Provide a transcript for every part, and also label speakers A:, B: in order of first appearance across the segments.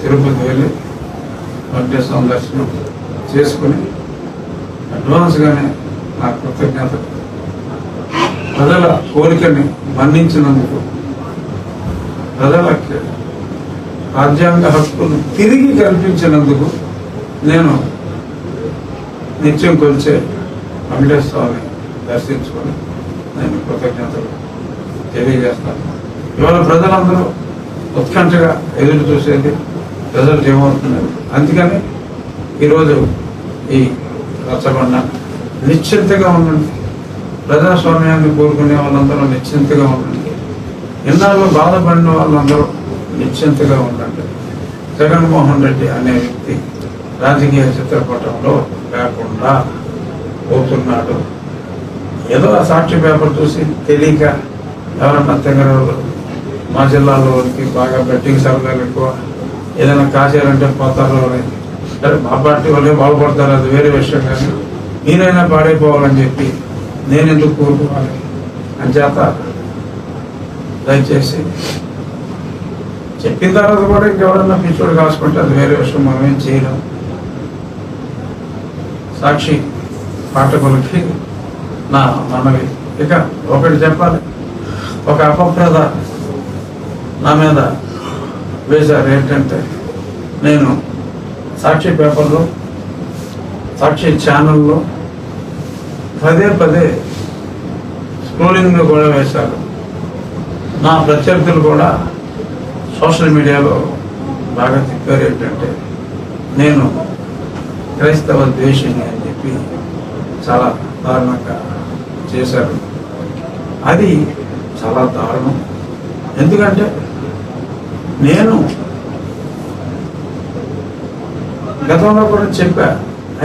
A: తిరుపతి వెళ్ళి వెంకటేశ్వరం దర్శనం చేసుకుని అడ్వాన్స్గానే నా కృతజ్ఞత ప్రజల కోరికని మన్నించినందుకు ప్రజలకి రాజ్యాంగ హక్కును తిరిగి కల్పించినందుకు నేను నిత్యం కొలిచే వెంకటేశ్వరాన్ని దర్శించుకొని నేను కృతజ్ఞతలు తెలియజేస్తాను. ఇవాళ ప్రజలందరూ ఉత్కంఠగా ఎదురు చూసేది ప్రజలు ఏమవుతున్నారు అందుకని ఈరోజు ఈ రచ్చబండ నిశ్చింతగా ఉండండి. ప్రజాస్వామ్యాన్ని కోరుకునే వాళ్ళందరూ నిశ్చింతగా ఉండండి. ఎన్నాళ్ళు బాధపడిన వాళ్ళందరూ నిశ్చింతగా ఉండండి. జగన్మోహన్ రెడ్డి అనే వ్యక్తి రాజకీయ చిత్రపటంలో లేకుండా పోతున్నాడు. ఏదో ఆ సాక్షి పేపర్ చూసి తెలియక ఎవరన్నా తెగరలు మా జిల్లాలోకి బాగా బెట్టింగ్ సర్వేలు ఎక్కువ ఏదైనా కాశారంటే పోతారు అని. సరే మా పార్టీ వాళ్ళే బాగుపడతారు అది వేరే విషయం కానీ. మీరైనా పాడైపోవాలని చెప్పి నేను ఎందుకు కోరుకోవాలి? అని చేత దయచేసి చెప్పిన తర్వాత కూడా ఇంకెవరన్నా పిచ్చోడు కాసుకుంటే అది వేరే విషయం మనం ఏం చేయలేం. సాక్షి పాఠకులకి నా మనవి. ఇక ఒకటి చెప్పాలి. ఒక అపప్రద నా మీద వేశారు. ఏంటంటే నేను సాక్షి పేపర్లో సాక్షి ఛానల్లో పదే పదే స్క్రోలింగ్ కూడా వేశారు. నా ప్రత్యర్థులు కూడా సోషల్ మీడియాలో బాగా తిప్పారు. ఏంటంటే నేను క్రైస్తవ ద్వేషిని అని చెప్పి చాలా దారుణంగా చేశారు. అది చాలా దారుణం. ఎందుకంటే నేను గతంలో కూడా చెప్పా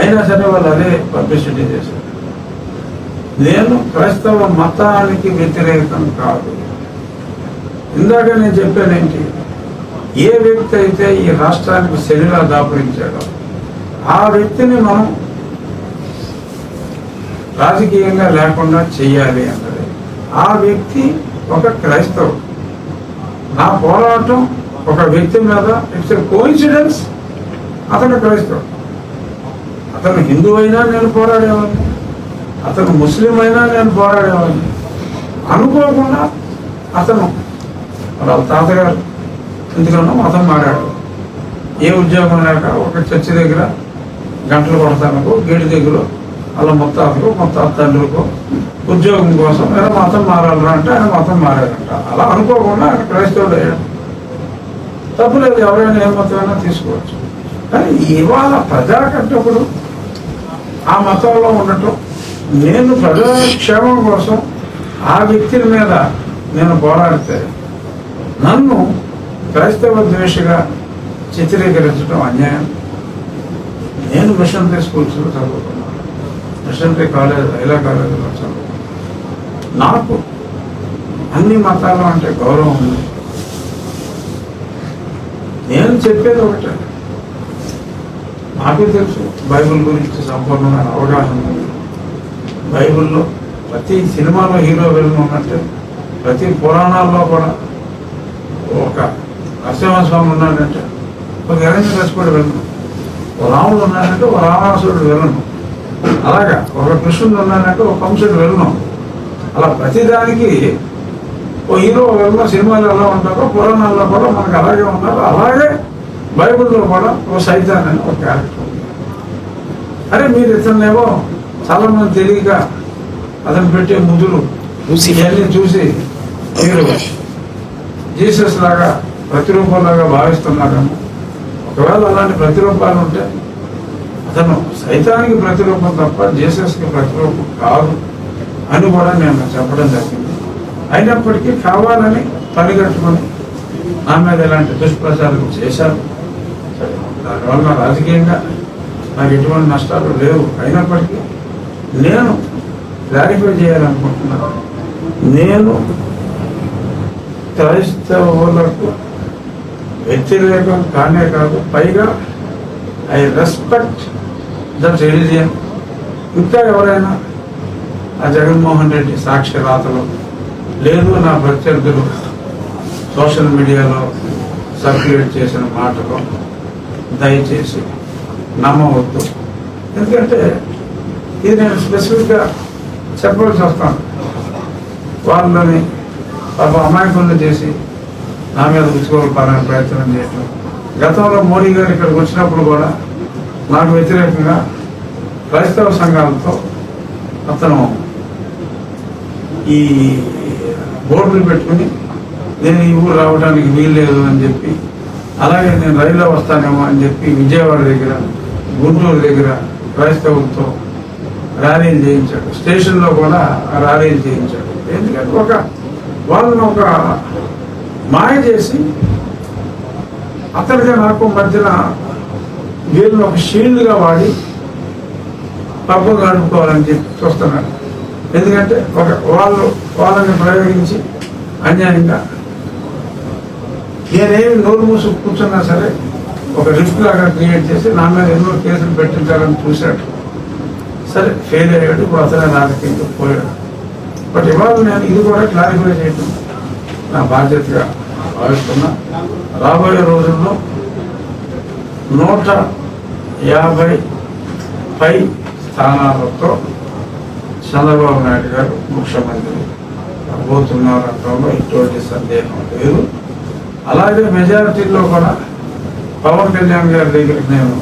A: అయినా సరే వాళ్ళు అదే పబ్లిసిటీ చేశారు. నేను క్రైస్తవ మతానికి వ్యతిరేకం కాదు. ఇందాక నేను చెప్పానేంటి ఏ వ్యక్తి అయితే ఈ రాష్ట్రానికి శనిలా దాపురించాడో ఆ వ్యక్తిని మనం రాజకీయంగా లేకుండా చేయాలి అన్నది ఆ వ్యక్తి ఒక క్రైస్తవుడు. నా పోరాటం ఒక వ్యక్తి మీద ఇట్స్ కోయిన్సిడెన్స్ అతను క్రైస్తవుడు. అతను హిందూ అయినా నేను పోరాడేవాడిని. అతను ముస్లిం అయినా నేను పోరాడేవాడిని. అనుకోకుండా అతను వాళ్ళ తాతగారు ఎందుకన్నా మతం మారాడు. ఏ ఉద్యోగం లేక ఒక చర్చి దగ్గర గంటలు కొడతానుకో గేటు దగ్గర వాళ్ళ మొత్తాతకు మొత్త తండ్రులకు ఉద్యోగం కోసం ఏదో మతం మారాలరా అంటే ఆయన మతం మారాడంట. అలా అనుకోకుండా ఆయన క్రైస్తవుడు అయ్యాడు. తప్పులేదు ఎవరైనా ఏ మతమైనా తీసుకోవచ్చు. కానీ ఇవాళ ప్రజాకంటప్పుడు ఆ మతంలో ఉండటం నేను ప్రజాక్షేమం కోసం ఆ వ్యక్తుల మీద నేను పోరాడితే నన్ను క్రైస్తవ ద్వేషగా చిత్రీకరించడం అన్యాయం. నేను మిషనరీ స్కూల్స్లో చదువుకున్నాను. మిషనరీ కాలేజ్ ఐలా కాలేజీలో చదువుకున్నాను. నాకు అన్ని మతాలు అంటే గౌరవం ఉంది. నేను చెప్పేది ఒకటే. నాకే తెలుసు బైబిల్ గురించి సంపూర్ణమైన అవగాహన ఉంది. బైబిల్లో ప్రతి సినిమాలో హీరో విలన్ ఉన్నట్టు ప్రతి పురాణాల్లో కూడా ఒక నరసింహస్వామి ఉన్నాడంటే ఒక హిరణ్యకశిపుడు వెళ్ళను ఒక రాముడు ఉన్నాడంటే ఒక రావణాసురుడు వెళ్ళను అలాగా ఒక కృష్ణుడు ఉన్నాడంటే ఒక కంసుడు వెళ్ళను అలా ప్రతిదానికి ఓ హీరో వెళ్ళిన సినిమాలు ఎలా ఉంటారో పురాణాల్లో కూడా మనకు అలాగే ఉన్నారు అలాగే బైబిల్లో కూడా ఓ సైతాన్ అని ఒక క్యారెక్టర్ అరే మీరు ఇతన్నేమో చాలా మంది తెలియక అతను పెట్టే ముదురు ఇవన్నీ చూసి మీరు జీసస్ లాగా ప్రతిరూపంలాగా భావిస్తున్నారేమో. ఒకవేళ అలాంటి ప్రతిరూపాలు ఉంటే అతను సైతానికి ప్రతిరూపం తప్ప జీసస్కి ప్రతిరూపం కాదు అని కూడా నేను చెప్పడం జరిగింది. అయినప్పటికీ కావాలని పనిగట్టుకొని నా మీద ఇలాంటి దుష్ప్రచారం చేశారు. దానివల్ల రాజకీయంగా నాకు ఎటువంటి నష్టాలు లేవు. అయినప్పటికీ నేను క్లారిఫై చేయాలనుకుంటున్నాను. నేను క్రైస్తవులకు వ్యతిరేకం కానే కాదు పైగా ఐ రెస్పెక్ట్ దట్ రిలీజియన్. ఇంకా ఎవరైనా ఆ జగన్మోహన్ రెడ్డి సాక్షి రాతలు లేదు నా ప్రత్యర్థులు సోషల్ మీడియాలో సర్క్యులేట్ చేసిన మాటలు దయచేసి నమ్మవద్దు. ఎందుకంటే ఇది నేను స్పెసిఫిక్గా చెప్పవలసి వస్తాను వాళ్ళని పాప అమాయకులను చేసి నా మీద ఉంచుకోవాలని ప్రయత్నం చేయటం. గతంలో మోడీ గారు ఇక్కడికి వచ్చినప్పుడు కూడా నాకు వ్యతిరేకంగా క్రైస్తవ సంఘాలతో అతను ఈ బోర్డులు పెట్టుకుని నేను ఈ ఊరు రావడానికి వీల్లేదు అని చెప్పి అలాగే నేను రైల్లో వస్తానేమో అని చెప్పి విజయవాడ దగ్గర గుంటూరు దగ్గర క్రైస్తవులతో ర్యాలీలు చేయించాడు. స్టేషన్లో కూడా ర్యాలీలు చేయించాడు. ఎందుకంటే ఒక వాళ్ళని ఒక మాయ చేసి అతనిగా నాకు మధ్యన వీళ్ళని ఒక షీల్డ్గా వాడి పబ్బు గడుపుకోవాలని చెప్పి చూస్తున్నాడు. ఎందుకంటే ఒక వాళ్ళు వాళ్ళని ప్రయోగించి అన్యాయంగా నేనేమి నోరు మూసు కూర్చున్నా సరే ఒక రిస్క్ లాగా క్రియేట్ చేసి నా మీద ఎన్నో కేసులు పెట్టించాలని చూశాడు. సరే ఫెయిల్ అయ్యాడు ఇప్పుడు అతనే రాజకీయంలో పోయాడు. బట్ ఇవాళ నేను ఇది కూడా క్లారిఫై చేయడం నా బాధ్యతగా భావిస్తున్నా. రాబోయే రోజుల్లో నూట యాభై పై స్థానాలతో చంద్రబాబు నాయుడు గారు ముఖ్యమంత్రి. కాబోతున్నారు అనడంలో ఎటువంటి సందేహం లేదు. అలాగే మెజారిటీలో కూడా పవన్ కళ్యాణ్ గారి దగ్గరికి నేను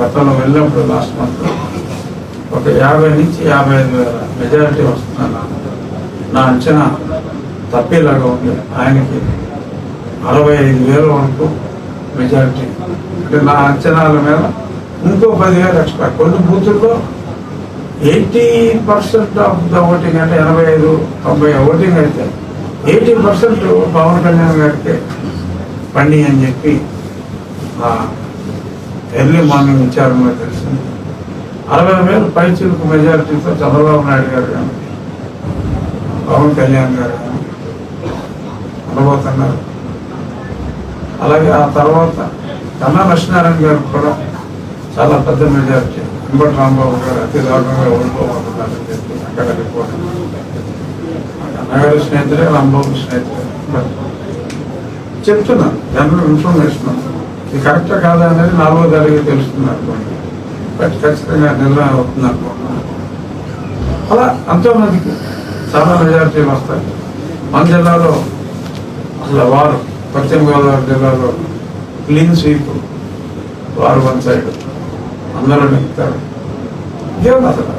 A: గతంలో వెళ్ళినప్పుడు లాస్ట్ మంత్ ఒక యాభై నుంచి యాభై ఐదు వేల మెజారిటీ వస్తున్నాను నా అంచనా తప్పేలాగా ఉంది. ఆయనకి అరవై ఐదు వేల వరకు మెజారిటీ. అంటే నా అంచనాల మీద ఇంకో పదివేలు ఎక్స్ట్రా. కొన్ని బూతుల్లో eighty percent of the voting అంటే ఎనభై ఐదు తొంభై ఓటింగ్ అయితే ఎయిటీ పర్సెంట్ పవన్ కళ్యాణ్ గారికి పండి అని చెప్పి ఎర్లీ మార్నింగ్ ఇచ్చారు మాకు తెలిసింది. అరవై వేలు పై చిలుకు మెజారిటీతో చంద్రబాబు నాయుడు గారు కానీ పవన్ కళ్యాణ్ గారు కానీ ఉండబోతున్నారు అలాగే ఆ తర్వాత కన్నా లక్ష్మీనారాయణ గారు కూడా చాలా పెద్ద మెజారిటీ వెంకట రాంబాబు గారు అతి దారుణంగా ఓడిపోబోతున్నారని చెప్పి అక్కడ రిపోర్ట్ అన్నగారి స్నేహితులే రాంబాబు స్నేహితులే చెప్తున్నాను జనరల్ ఇన్ఫర్మేషన్ ఇది కరెక్టా కాదా అనేది నాలుగో తారీఖు తెలుస్తుంది అనుకోండి. బట్ ఖచ్చితంగా నిర్ణయం అవుతుంది అనుకుంటున్నాను అలా ఎంతోమందికి చాలా మెజారిటీ వస్తాయి. మన జిల్లాలో అసలు వారు పశ్చిమ గోదావరి జిల్లాలో క్లీన్ స్వీప్ వారు వన్ సైడ్ అందరూ నెక్కుతారు ఏం అసలు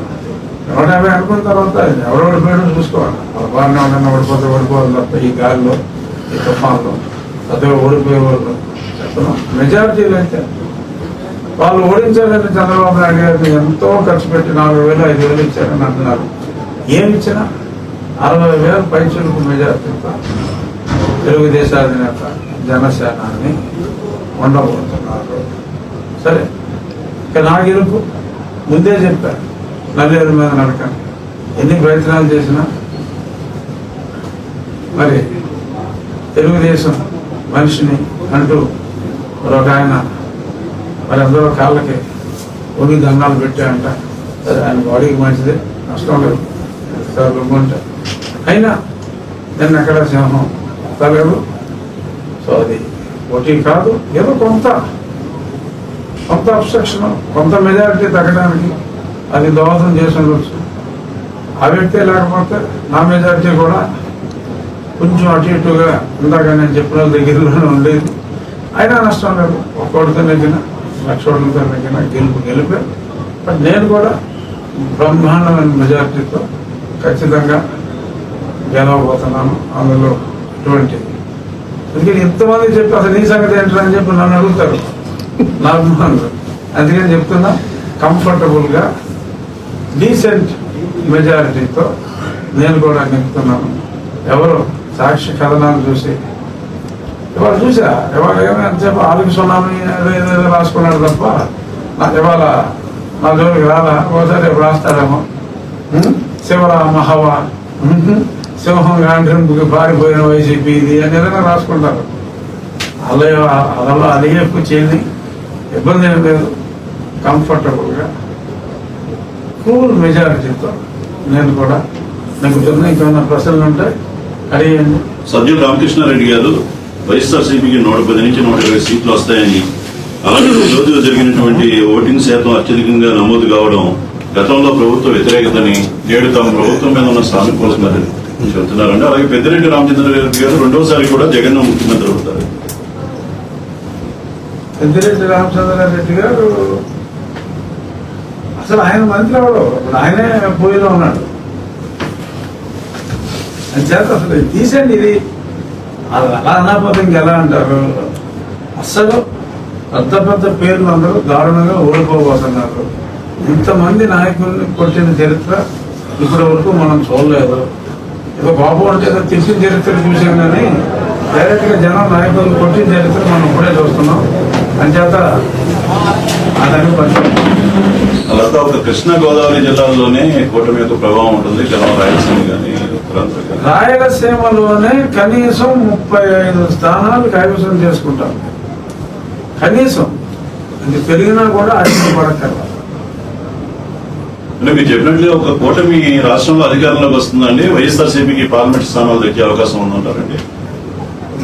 A: ఎవరైనా అనుకున్న తర్వాత ఎవరెవరి పేరు చూసుకోవాలి. వాళ్ళ బాగానే ఉండని ఓడిపోతే ఓడిపోవాలి తప్ప ఈ గాలిలో ఈ తుఫాన్లో అదే ఓడిపోయే వాళ్ళు. చెప్తున్నాం మెజారిటీలు అయితే వాళ్ళు ఓడించాలని చంద్రబాబు నాయుడు గారిని ఎంతో ఖర్చు పెట్టి నాలుగు వేలు ఐదు వేలు ఇచ్చారని అంటున్నారు. ఏమి ఇచ్చినా? అరవై వేలు పైచులకు మెజారిటీ తెలుగుదేశం అధినేత జనసేనాన్ని ఉండబోతున్నారు. సరే. ఇక నా గెలుపు ముందే చెప్పా నల్లేరు మీద నడక ఎన్ని ప్రయత్నాలు చేసినా మరి తెలుగుదేశం మనిషిని అంటూ ఒక ఆయన మరి అందరూ కాళ్ళకి ఒడి దండాలు పెట్టాయంట సరే ఆయన బాడీకి మంచిదే నష్టం లేదు సార్ అయినా నేను ఎక్కడ సింహం తగదు సో అది పోటీ కాదు ఏదో కొంత? కొంత అబ్స్ట్రక్షన్ కొంత మెజారిటీ తగ్గడానికి అది దోహదం చేసి ఆ వ్యక్తే లేకపోతే నా మెజారిటీ కూడా కొంచెం అటు ఇటుగా ఇందాక నేను చెప్పిన దగ్గరలోనే ఉండేది. అయినా నష్టం లేదు. ఒక్కోటితో నెగ్గిన లక్ష ఓట్లతో నెగ్గిన గెలుపు గెలిపే. బట్ నేను కూడా బ్రహ్మాండమైన మెజారిటీతో ఖచ్చితంగా గెలవబోతున్నాను అందులో ఎటువంటి అందుకని ఇంతమంది చెప్పి అసలు నీ సంగతి ఏంటని అని చెప్పి నన్ను అడుగుతారు. నా అందుకని చెప్తున్నా కంఫర్టబుల్గా డీసెంట్ మెజారిటీతో నేను కూడా నింపుతున్నాను ఎవరు సాక్షి కథనాలు చూసి ఇవాళ చూసా ఇవాళ ఏమైనా ఎంతసేపు ఆలుగు సునామీ ఏదో రాసుకున్నాడు తప్ప నాకు ఇవాళ నా జోలికి రాలా? ఒకసారి రాస్తాడేమో. ఉం? శివరామ సింహం గాంధీ పారిపోయిన వైసీపీ ఇది అని ఏదైనా రాసుకుంటారు. అలా అదలో అదే ఎక్కువ చేయని ఇబ్బంది ఏం లేదు కంఫర్టబుల్గా కూల్ మెజారిటీతో నేను కూడా నాకు ఇంకేమైనా ప్రశ్నలు ఉంటే అడిగండి
B: సజ్జల రామకృష్ణారెడ్డి గారు వైఎస్ఆర్సీపీకి నూట పది నుంచి నూట ఇరవై సీట్లు వస్తాయని అలాగే ఈ రోజు జరిగినటువంటి ఓటింగ్ శాతం అత్యధికంగా నమోదు కావడం గతంలో ప్రభుత్వ వ్యతిరేకతని నేడు తమ ప్రభుత్వం మీద ఉన్న సానుకూలతని చెబుతున్నారండి. అలాగే పెద్దిరెడ్డి రామచంద్రారెడ్డి గారు రెండోసారి కూడా జగన్ ముఖ్యమంత్రి అవుతారు.
A: పెద్దిరెడ్డి రామచంద్రారెడ్డి గారు అసలు ఆయన మంత్రి అవడం ఇప్పుడు ఆయనే పోయిలో ఉన్నాడు. అని చేత అసలు ఇది తీసేయండి ఇది. అది అలా అనకపోతే ఇంకెలా అంటారు? అసలు పెద్ద పెద్ద పేర్లు అందరూ దారుణంగా ఓడిపోబోతున్నారు ఇంతమంది నాయకుల్ని కొట్టిన చరిత్ర ఇప్పటి వరకు మనం చూడలేదు. ఇక బాబు అంటే ఏదో తెలిసిన చరిత్ర చూసాం కానీ డైరెక్ట్గా జనం నాయకులను కొట్టిన చరిత్ర మనం ఇప్పుడే చూస్తున్నాం. అంచేత
B: అలా ఒక కృష్ణా గోదావరి జిల్లాల్లోనే కూటమి యొక్క ప్రభావం ఉంటుంది. జనం రాయలసీమ కానీ
A: రాయలసీమలోనే కనీసం ముప్పై ఐదు స్థానాలు కైవసం చేసుకుంటాం. కనీసం. అది పెరిగినా కూడా అది పడక్కర్లేదు
B: అంటే మీరు చెప్పినట్లు ఒక కూటమి రాష్ట్రంలో అధికారంలోకి వస్తుందండి. వైఎస్ఆర్సీపీకి పార్లమెంట్ స్థానాలు దక్కే అవకాశం ఉందంటారండి.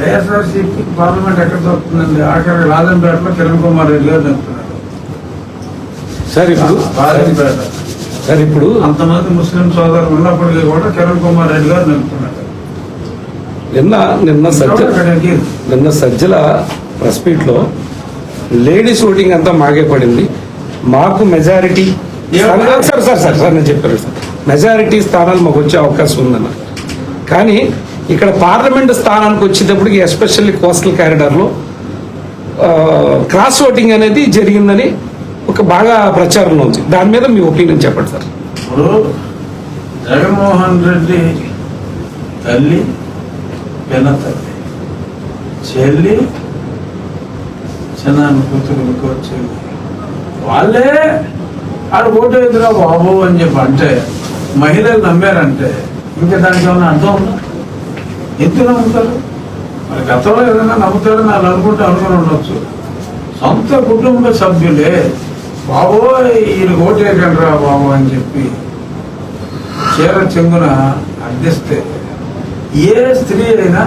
A: వైఎస్ఆర్సీపీ పార్లమెంట్ ఎక్కడ దొరుకుతుందండి? ఆఖరి రాజంపేటలో కిరణ్ కుమార్ రెడ్డి గారు చెప్తున్నారు
C: సార్ ఇప్పుడు
A: రాజంపేట.
C: సార్ ఇప్పుడు
A: అంతమంది ముస్లిం సోదరులు ఉన్నప్పటికీ కూడా కిరణ్ కుమార్ రెడ్డి గారు నిలుపుతున్నారు
C: నిన్న నిన్న సజ్జ నిన్న సజ్జల ప్రెస్ మీట్లో లేడీస్ ఓటింగ్ అంతా మాగే పడింది. మాకు majority? Sir sir sir sir నేను చెప్పాను సార్. మెజారిటీ స్థానాలు మాకు వచ్చే అవకాశం ఉందన్న. కానీ ఇక్కడ పార్లమెంట్ స్థానానికి వచ్చేటప్పటికి ఎస్పెషల్లీ కోస్టల్ కారిడార్లో క్రాస్ ఓటింగ్ అనేది జరిగిందని ఒక బాగా ప్రచారంలో ఉంది. దాని మీద మీ ఒపీనియన్ చెప్పండి సార్.
A: ఇప్పుడు జగన్మోహన్ రెడ్డి తల్లి పెన తల్లి చెల్లి చిన్న కూతురు చెల్లి వాళ్ళే ఆడ ఓటు ఎదురా బాబు అని చెప్పి అంటే మహిళలు నమ్మారంటే ఇంకా దానికి ఏమైనా అర్థం ఉందా? ఎందుకు నమ్ముతారు? మరి గతంలో ఏదైనా నమ్ముతారని వాళ్ళు అనుకుంటే అనుకుని ఉండొచ్చు. సొంత కుటుంబ సభ్యులే బాబోయ్ ఈయన ఓటేయకండి రా బాబు అని చెప్పి చీర చెంగున అర్థిస్తే ఏ స్త్రీ అయినా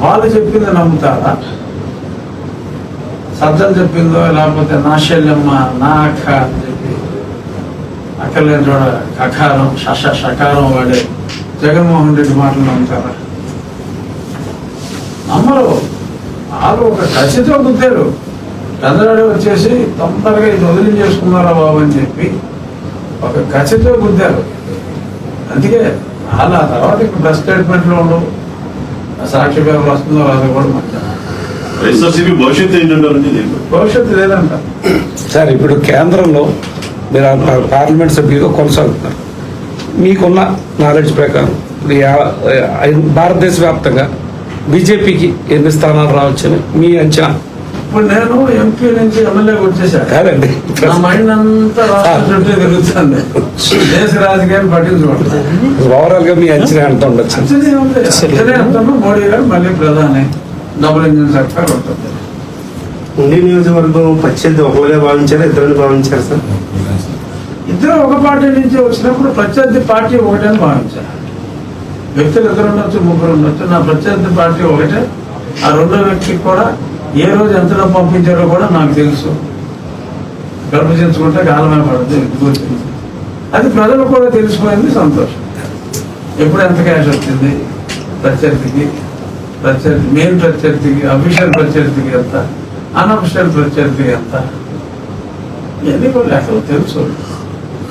A: వాళ్ళు చెప్పింది నమ్ముతారా? సజ్జలు చెప్పిందో లేకపోతే నా శల్యమ్మ నా అక్క అని చెప్పి అక్కలేని చూడ కకారం షష షకారం వాడే జగన్మోహన్ రెడ్డి మాటలు నమ్ముతారా? నమ్మరు. వాళ్ళు ఒక కసితో గుద్దారు చంద్రుడు వచ్చేసి తొందరగా ఇది వదిలించేసుకున్నారా బాబు అని చెప్పి ఒక కసితో గుద్దారు అందుకే వాళ్ళ ఆ తర్వాత ఇప్పుడు ప్రెస్ స్టేట్మెంట్లో ఉండవు ఆ సాక్షి పేపర్ వస్తుందో రాదో కూడా
B: వైఎస్ఆర్సీపీ భవిష్యత్తు ఏంటంటారండి
A: భవిష్యత్తు లేదంట.
C: సార్ ఇప్పుడు కేంద్రంలో మీరు పార్లమెంట్ సభ్యులుగా కొనసాగుతున్నారు. మీకున్న నాలెడ్జ్ ప్రకారం భారతదేశ వ్యాప్తంగా బీజేపీకి ఎన్ని స్థానాలు రావచ్చని మీ అంచనా?
A: ఇప్పుడు నేను ఎంపీ నుంచి ఎమ్మెల్యేకి వచ్చేసాను నా మైండ్ అంతా రాష్ట్రం చుట్టూ తిరుగుతుంది. దేశ రాజకీయాన్ని పట్టించుకుంటాను
C: ఓవరాల్గా మీ అంచనా ఎంత ఉండొచ్చు?
A: మోడీ గారు మళ్ళీ ప్రధాని డబుల్ ఇంజిన్ సర్కార్ ఉంటుంది
D: ఉండి నియోజకవర్గం ప్రత్యర్థి ఒకరుగా భావించారా ఇద్దరిని భావించారు సార్?
A: ఇద్దరు ఒక పార్టీ నుంచి వచ్చినప్పుడు ప్రత్యర్థి పార్టీ ఒకటే అని భావించాను వ్యక్తులు ఇద్దరు ఉండొచ్చు ముగ్గురు ఉండొచ్చు. నా ప్రత్యర్థి పార్టీ ఒకటే. ఆ రెండో వ్యక్తికి కూడా ఏ రోజు ఎంత పంపించారో కూడా నాకు తెలుసు. గర్భజించుకుంటే కాలమే పడుతుంది వచ్చింది అది ప్రజలు కూడా తెలిసిపోయింది సంతోషం. ఎప్పుడు ఎంత క్యాష్ వచ్చింది? ప్రత్యర్థికి. ప్రత్యర్థి మెయిన్ ప్రత్యర్థికి అఫీషియల్ ప్రత్యర్థికి ఎంత? అన్అఫీషియల్ ప్రత్యర్థికి ఎంత? ఇవన్నీ కూడా లెక్కలు తెలుసు.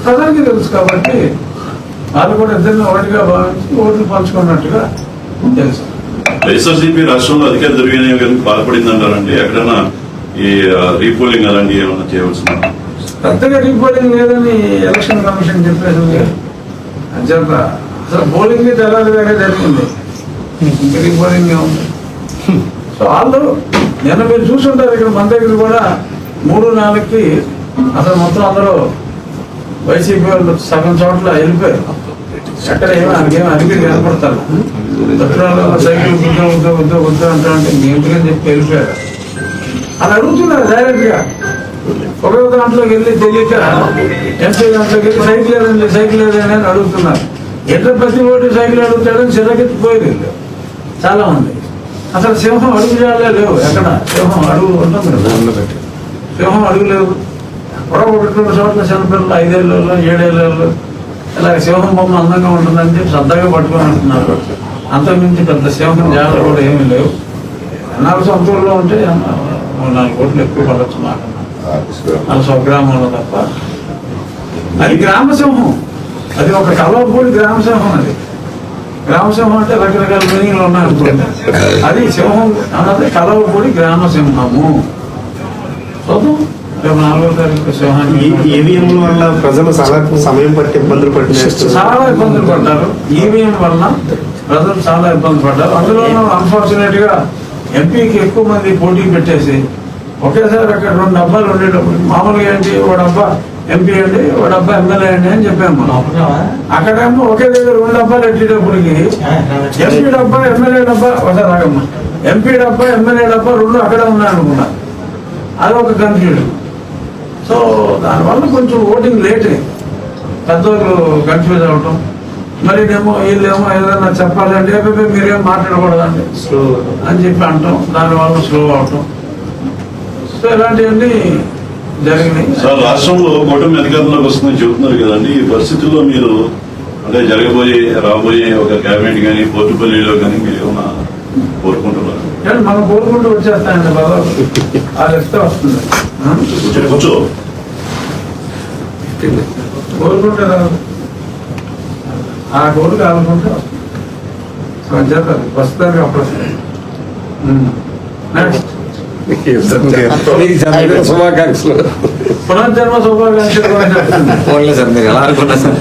A: ప్రజలకి తెలుసు కాబట్టి వాళ్ళు కూడా ఇద్దరిని ఒకటిగా భావించి ఓట్లు పంచుకున్నట్టుగా తెలుసు.
B: వైఎస్ఆర్సీపీ రాష్ట్రంలో అధికార దుర్వినియోగానికి పాల్పడింది అంటారండి ఎక్కడైనా ఈ రీపోలింగ్ అలాంటివి ఏమైనా చేయవలసిన
A: పెద్దగా రీపోలింగ్ లేదని ఎలక్షన్ కమిషన్ చెప్పేసి అంచేత అసలు పోలింగ్ తెల్లారి వేరే జరిగింది. ఇంకా రీపోలింగ్ ఉంది. సో వాళ్ళు నిన్న మీరు చూసుంటారు ఇక్కడ మన దగ్గర కూడా మూడు నాలుగుకి అసలు మొత్తం అందరూ వైసీపీ వాళ్ళు సగం చోట్ల వెళ్ళిపోయారు ఎక్కడ ఏమో అడిగేమో అడిగి కనపడతారు. సైకిల్ గుద్ద గుద్ద గుద్ద గుద్ద అంటా అంటే ఎందుకని చెప్పి వెళ్ళిపోయారు. అని అడుగుతున్నారు డైరెక్ట్గా ఒకే దాంట్లోకి వెళ్ళి తెలియక ఎంపీ దాంట్లోకి వెళ్ళి సైకిల్ ఏదండి సైకిల్ ఏదండి అని అడుగుతున్నారు. ఎట్లా ప్రతి ఓటు సైకిల్ అడుగుతాడని చిరకెత్తిపోయేది. చాలా మంది. అసలు సింహం అడుగు జాడలే లేవు ఎక్కడ? సింహం అడుగు ఉంటుంది? సింహం అడుగు లేవు. గొడవ పెట్టుకున్న చోట్ల చిన్నపిల్లలు ఐదేళ్ళు ఏడేళ్ళు ఇలా సింహం బొమ్మ అందంగా ఉంటుందని చెప్పి శ్రద్ధగా పట్టుకొని అంటున్నారు అంతకుమించి పెద్ద సింహం జాగ్రత్త కూడా ఏమీ లేవు. ఎన్నాళ్ళు సొంత ఉంటే మూడు నాలుగు కోట్లు ఎక్కువ పడవచ్చు మాకన్నా నాలుగు స్వగ్రామంలో తప్ప. అది గ్రామసింహం అది ఒక కలవపూడి గ్రామసింహం అది. గ్రామసింహం అంటే రకరకాల మీనింగ్లు ఉన్నాయనుకోండి. అది సింహం అన్నది కలవపూడి గ్రామసింహము చదువు రేపు
D: ఈవీఎంల వల్ల ప్రజలు చాలా సమయం పట్టి ఇబ్బందులు పట్టిన
A: చాలా ఇబ్బందులు పడ్డారు. ఈవీఎం వలన ప్రజలు చాలా ఇబ్బంది పడ్డారు. అందులో అన్ఫార్చునేట్గా ఎంపీకి ఎక్కువ మంది పోటీ పెట్టేసి ఒకేసారి అక్కడ రెండు డబ్బాలు ఉండేటప్పుడు మామూలుగా ఏంటి ఓ డబ్బా ఎంపీ అండి ఓ డబ్బా ఎమ్మెల్యే అండి అని చెప్పాము మనం. అక్కడేమో ఒకే దగ్గర రెండు డబ్బాలు ఎట్టేటప్పటికి ఎంపీ డబ్బా ఎమ్మెల్యే డబ్బా ఒకసారి రాగమ్మా ఎంపీ డబ్బా ఎమ్మెల్యే డబ్బా రెండు అక్కడే ఉన్నాయనుకున్నా. అది ఒక కన్ఫ్యూజన్ సో దానివల్ల కొంచెం ఓటింగ్ లేట్. పెద్దోళ్ళు కన్ఫ్యూజ్ అవటం. మరి ఏమో వీళ్ళేమో ఏదైనా చెప్పాలంటే "అబ్బే, మీరేం మాట్లాడకూడదండి.
D: స్లో
A: అని చెప్పి అంటాం. దానివల్ల స్లో అవటం. సో ఇలాంటివన్నీ జరిగినాయి.
B: సార్ రాష్ట్రంలో కూటమి అధికారంలోకి వస్తుందని చెబుతున్నారు కదండి. ఈ పరిస్థితుల్లో మీరు అంటే జరగబోయే రాబోయే ఒక క్యాబినెట్ కానీ పోర్టుపల్లిలో కానీ మీరు ఏమైనా కోరుకుంటున్నారు?
A: మనం కోరుకుంటూ వచ్చేస్తాయండి బాబా అది ఎక్స్ట్రా వస్తుంది?
B: కూర్చో.
A: రాదు ఆ అనుకుంటే చేస్తారు ప్రస్తుతానికి అప్పుడు నెక్స్ట్ పునర్జన్మ శుభాకాంక్షలు.
E: సార్ మీరు ఎలా అనుకున్నా సార్?